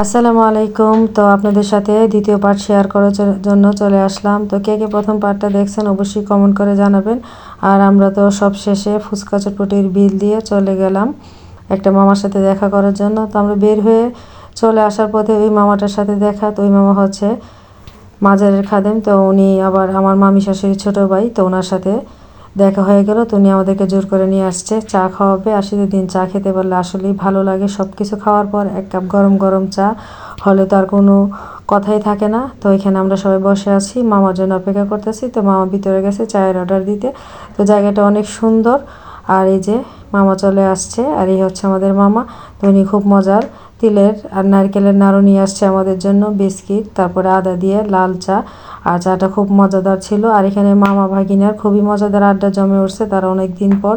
আসসালামু আলাইকুম। তো আপনাদের সাথে দ্বিতীয় পার্ট শেয়ার করার জন্য চলে আসলাম। তো কে কে প্রথম পার্টটা দেখছেন অবশ্যই কমেন্ট করে জানাবেন। আর আমরা তো সব শেষে ফুচকা চটপটির বিল দিয়ে চলে গেলাম একটা মামার সাথে দেখা করার জন্য। তো আমরা বের হয়ে চলে আসার পথে ওই মামাটার সাথে দেখা। তো ওই মামা হচ্ছে মাজারের খাদেম। তো উনি আবার আমার মামি, শাশুড়ির ছোটো ভাই। তো ওনার সাথে দেখা হয়ে গেল তুমি আমাদেরকে জোর করে নিয়ে আসছে। চা খাওয়াবে, আর দিন চা খেতে পারলে আসলেই ভালো লাগে। সব কিছু খাওয়ার পর এক কাপ গরম গরম চা, হলে তো আর কোনো কথাই থাকে না। তো এখানে আমরা সবাই বসে আছি। মামার জন্য অপেক্ষা করতেছি। তো মামা ভিতরে গেছে চায়ের অর্ডার দিতে। তো জায়গাটা অনেক সুন্দর। আর এই যে মামা চলে আসছে আর এই হচ্ছে আমাদের মামা। তো উনি খুব মজার। তিলের আর নারকেলের নাড়ু নিয়ে আসছে আমাদের জন্য, বিস্কিট, তারপরে আদা দিয়ে লাল চা। আর চাটা খুব মজাদার ছিল। আর এখানে মামা ভাগিনার খুবই মজাদার আড্ডা জমে উঠছে তারা অনেক দিন পর।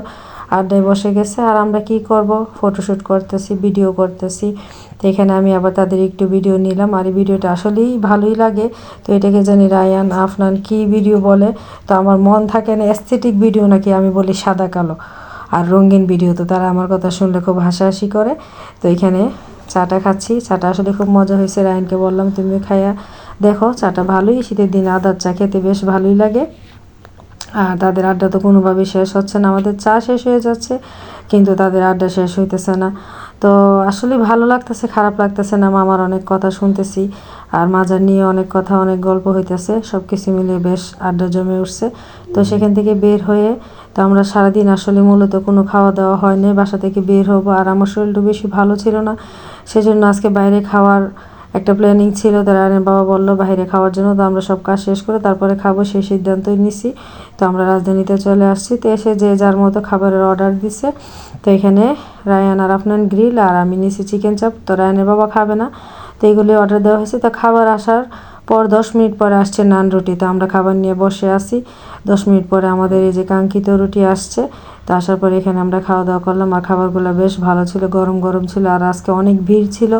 আড্ডায় বসে গেছে। আর আমরা কি করব? ফটোশ্যুট করতেছি, ভিডিও করতেছি। তো এখানে আমি আবার তাদের একটু ভিডিও নিলাম। আর এই ভিডিওটা আসলেই ভালোই লাগে। তো এটাকে জানি রায়ান, আফনান কি ভিডিও বলে? তো আমার মন থাকে না অ্যাস্থেটিক ভিডিও নাকি আমি বলি সাদা কালো। আর রঙিন ভিডিও, তো তারা আমার কথা শুনলে খুব হাসাহাসি করে। তো এখানে চাটা খাচ্ছি। চাটা আসলে খুব মজা হয়েছে, রায়নকে বললাম তুমি খাইয়া দেখো, চাটা ভালোই, শীতের দিন আদার চা খেতে বেশ ভালোই লাগে। আর তাদের আড্ডা তো কোনোভাবেই শেষ হচ্ছে না। আমাদের চা শেষ হয়ে যাচ্ছে, কিন্তু তাদের আড্ডা শেষ হইতেছে না। তো আসলে ভালো লাগতেছে, খারাপ লাগতেছে না, মামার অনেক কথা শুনতেছি। আর মাজার নিয়ে অনেক কথা, অনেক গল্প হইতেছে সব কিছু মিলে বেশ আড্ডা জমে উঠছে। তো সেখান থেকে বের হয়ে তো আমরা সারাদিন আসলে মূলত কোনো খাওয়া দাওয়া হয়নি বাসা থেকে বের হব। আর আমার শরীরটা বেশি ভালো ছিল না, সেজন্য আজকে বাইরে খাওয়ার একটা প্ল্যানিং ছিল তো রায়নের বাবা বলল, বাইরে খাওয়ার জন্য তো আমরা সব কাজ শেষ করে তারপরে খাব, সেই সিদ্ধান্তই নিছি। তো আমরা রাজধানীতে চলে আসছি। তো এসে যে যার মতো খাবারের অর্ডার দিছে, তো এখানে রায়ান আর আপনার গ্রিল আর আমি নিছি চিকেন চাপ তো রায়ানের বাবা খাবে না। তো এইগুলি অর্ডার দেওয়া হয়েছে। তো খাবার আসার পর দশ মিনিট পরে আসছে নান রুটি। তো আমরা খাবার নিয়ে বসে আছি। দশ মিনিট পরে আমাদের এই যে কাঙ্ক্ষিত রুটি আসছে, তো আসার পরে এখানে আমরা খাওয়া দাওয়া করলাম। আর খাবারগুলো বেশ ভালো ছিল, গরম গরম ছিল। আর আজকে অনেক ভিড় ছিল,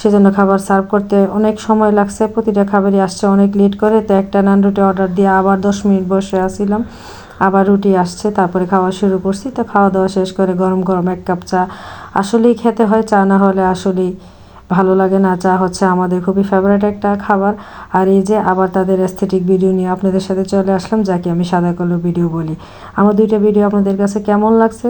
সেজন্য খাবার সার্ভ করতে অনেক সময় লাগছে। প্রতিটা খাবারই আসছে অনেক লেট করে, তো একটা নান রুটি অর্ডার দিয়ে আবার দশ মিনিট বসে আসছিলাম আবার রুটি আসছে, তারপরে খাওয়া শুরু করছি। তো খাওয়া দাওয়া শেষ করে গরম গরম এক কাপ চা। আসলেই খেতে হয়, চা না হলে আসলেই ভালো লাগে না চা হচ্ছে আমাদের খুবই ফেভারিট একটা খাবার। আর এই যে আবার তাদের অ্যাস্থেটিক ভিডিও নিয়ে আপনাদের সাথে চলে আসলাম, যাকে আমি সাদা কালো ভিডিও বলি। আমার দুইটা ভিডিও আপনাদের কাছে কেমন লাগছে?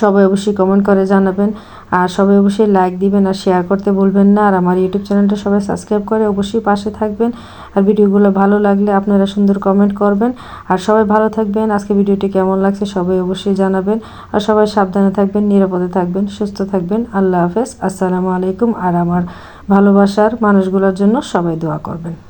সবাই অবশ্যই কমেন্ট করে জানাবেন। আর সবাই অবশ্যই লাইক দিবেন আর শেয়ার করতে বলবেন না। আর আমার ইউটিউব চ্যানেলটা সবাই সাবস্ক্রাইব করে অবশ্যই পাশে থাকবেন। আর ভিডিওগুলো ভালো লাগলে আপনারা সুন্দর কমেন্ট করবেন। আর সবাই ভালো থাকবেন। আজকে ভিডিওটি কেমন লাগছে সবাই অবশ্যই জানাবেন। আর সবাই সাবধানে থাকবেন, নিরাপদে থাকবেন, সুস্থ থাকবেন। আল্লাহ হাফেজ। আসসালামু আলাইকুম। আর আমার ভালোবাসার মানুষগুলোর জন্য সবাই দোয়া করবেন।